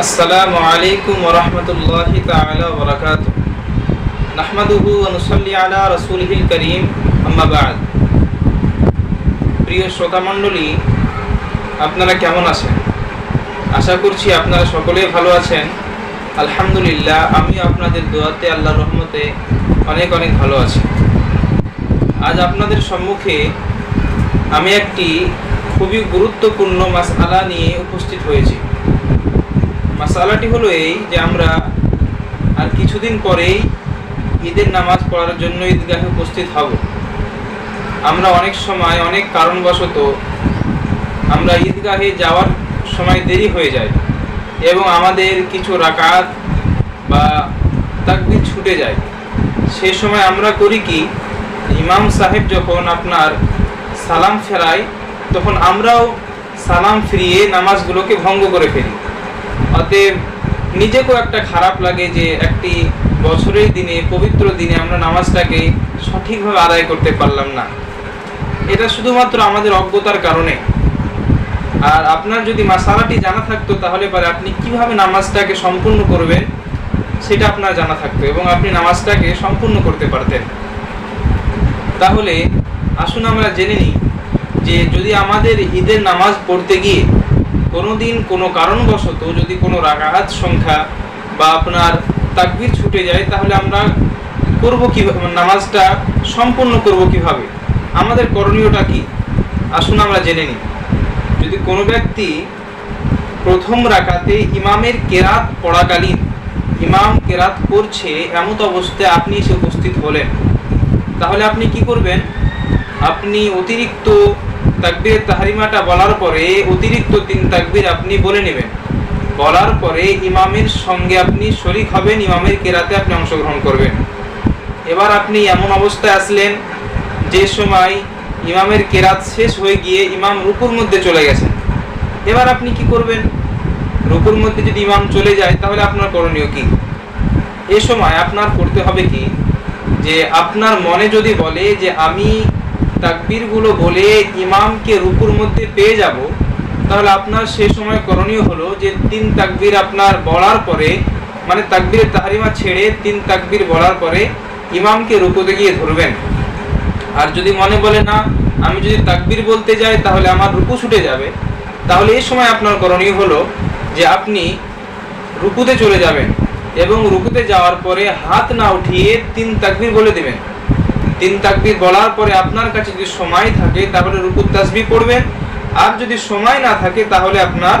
আসসালামু আলাইকুম ওরহমতুল্লাহি তাআলা ওয়া বারাকাতুহু। নাহমাদুহু ওয়া নুসাল্লি আলা রাসূলিহিল কারীম, আম্মা বা'দ। প্রিয় শ্রোতা মণ্ডলী আপনারা কেমন আছেন? আশা করছি আপনারা সকলেই ভালো আছেন। আলহামদুলিল্লাহ আমি আপনাদের দোয়াতে আল্লাহ রহমতে অনেক অনেক ভালো আছি। আজ আপনাদের সম্মুখে আমি একটি খুবই গুরুত্বপূর্ণ মাস আলা নিয়ে উপস্থিত হয়েছি। মাসালাটি হলো এই যে আমরা আর কিছুদিন পরেই ঈদের নামাজ পড়ার জন্য ঈদগাহে উপস্থিত হব। আমরা অনেক সময় অনেক কারণবশত আমরা ঈদগাহে যাওয়ার সময় দেরি হয়ে যায় এবং আমাদের কিছু রাকাত বা তাকবির ছুটে যায়। সে সময় আমরা করি কি, ইমাম সাহেব যখন আপনার সালাম ফেরায়, তখন আমরাও সালাম ফিরিয়ে নামাজগুলোকে ভঙ্গ করে ফেলি। অতএব নিজেকেও একটা খারাপ লাগে যে একটি বছরের দিনে, পবিত্র দিনে আমরা নামাজটাকে সঠিকভাবে আদায় করতে পারলাম না। এটা শুধুমাত্র আমাদের অজ্ঞতার কারণে। আর আপনার যদি মাসালাটি জানা থাকতো, তাহলে পরে আপনি কীভাবে নামাজটাকে সম্পূর্ণ করবেন, সেটা আপনার জানা থাকতো এবং আপনি নামাজটাকে সম্পূর্ণ করতে পারতেন। তাহলে আসুন আমরা জেনে নিই যে যদি আমাদের ঈদের নামাজ পড়তে গিয়ে কোনো দিন কোনো কারণবশত যদি কোনো রাগাহাত সংখ্যা বা আপনার তাকবির ছুটে যায়, তাহলে আমরা করব কীভাবে নামাজটা সম্পূর্ণ করব কীভাবে? আমাদের করণীয়টা কি? আসুন আমরা জেনে নিই। যদি কোনো ব্যক্তি প্রথম রাকাতে ইমামের কেরাত পড়াকালীন, ইমাম কেরাত করছে এমত অবস্থায় আপনি এসে উপস্থিত হলেন, তাহলে আপনি কি করবেন? আপনি অতিরিক্ত তাকবীর তাহারিমাটা বলার পরে অতিরিক্ত তিন তাকবীর আপনি বলে নেবেন। বলার পরে ইমামের সঙ্গে আপনি শরিক হবেন, ইমামের কেরাতে আপনি অংশগ্রহণ করবেন। এবার আপনি এমন অবস্থায় আসলেন যে সময় ইমামের কেরাত শেষ হয়ে গিয়ে ইমাম রুকুর মধ্যে চলে গেছেন। এবার আপনি কি করবেন? রুকুর মধ্যে যদি ইমাম চলে যায়, তাহলে আপনার করণীয় কি? এ সময় আপনার করতে হবে কি? যে আপনার মনে যদি বলে যে আমি তাকবীরগুলো বলে ইমামকে রুকুর মধ্যে পেয়ে যাব, তাহলে আপনার সে সময় করণীয় হলো যে তিন তাকবীর আপনার বলার পরে মানে তাকবীরের তাহারিমা ছেড়ে তিন তাকবীর বলার পরে ইমামকে রুকুতে গিয়ে ধরবেন। আর যদি মনে বলে না, আমি যদি তাকবীর বলতে যাই, তাহলে আমার রুকু ছুটে যাবে। তাহলে এই সময় আপনার করণীয় হলো যে আপনি রুকুতে চলে যাবেন এবং রুকুতে যাওয়ার পরে হাত না উঠিয়ে তিন তাকবীর বলে দেবেন। তিন তাকবীর বলার পরে আপনার কাছে যদি সময় থাকে, তাহলে রুকুর তাসবি পড়বেন। আর যদি সময় না থাকে, তাহলে আপনার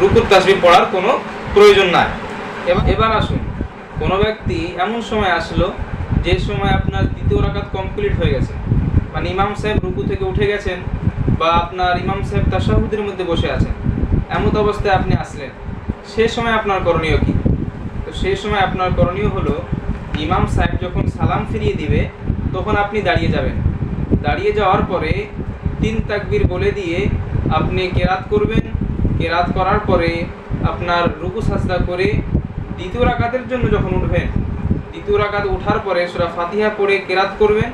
রুকুর তাসবি পড়ার কোনো প্রয়োজন নাই। এবার আসুন। কোনো ব্যক্তি এমন সময় আসলো, যে সময় আপনার দ্বিতীয় রাকাত কমপ্লিট হয়ে গেছে। মানে ইমাম সাহেব রুকু থেকে উঠে গেছেন, বা আপনার ইমাম সাহেব তাসাহুদের মধ্যে বসে আছেন। এমত অবস্থায় আপনি আসলেন। সে সময় আপনার করণীয় কি? তো সেই সময় আপনার করণীয় হলো, ইমাম সাহেব যখন সালাম ফিরিয়ে দিবে তখন আপনি দাঁড়িয়ে যাবেন। দাঁড়িয়ে যাওয়ার পরে তিন তাকবীর বলে দিয়ে আপনি কেরাত করবেন। কেরাত করার পরে আপনার রুকু সাজদা করে দ্বিতীয় রাকাতের জন্য যখন উঠবেন, দ্বিতীয় রাকাত ওঠার পরে সুরা ফাতিহা পড়ে কেরাত করবেন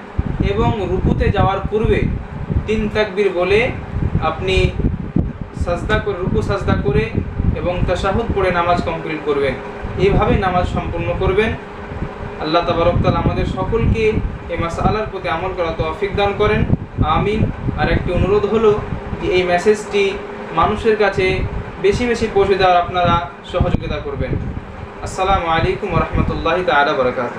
এবং রুকুতে যাওয়ার পূর্বে তিন তাকবীর বলে আপনি সাজদা করে, রুকু সাজদা করে এবং তাশাহুদ পড়ে নামাজ কমপ্লিট করবেন। এইভাবে নামাজ সম্পূর্ণ করবেন। আল্লাহ তাবারকাল আমাদের সকলকে এই আল্লাহর প্রতি আমল করা তৌফিক দান করেন। আমিন। আর একটি অনুরোধ হলো যে এই মেসেজটি মানুষের কাছে বেশি বেশি পৌঁছে দেওয়ার আপনারা সহযোগিতা করবেন। আসসালামু আলাইকুম রহমতুল্লাহ তালা বরকাত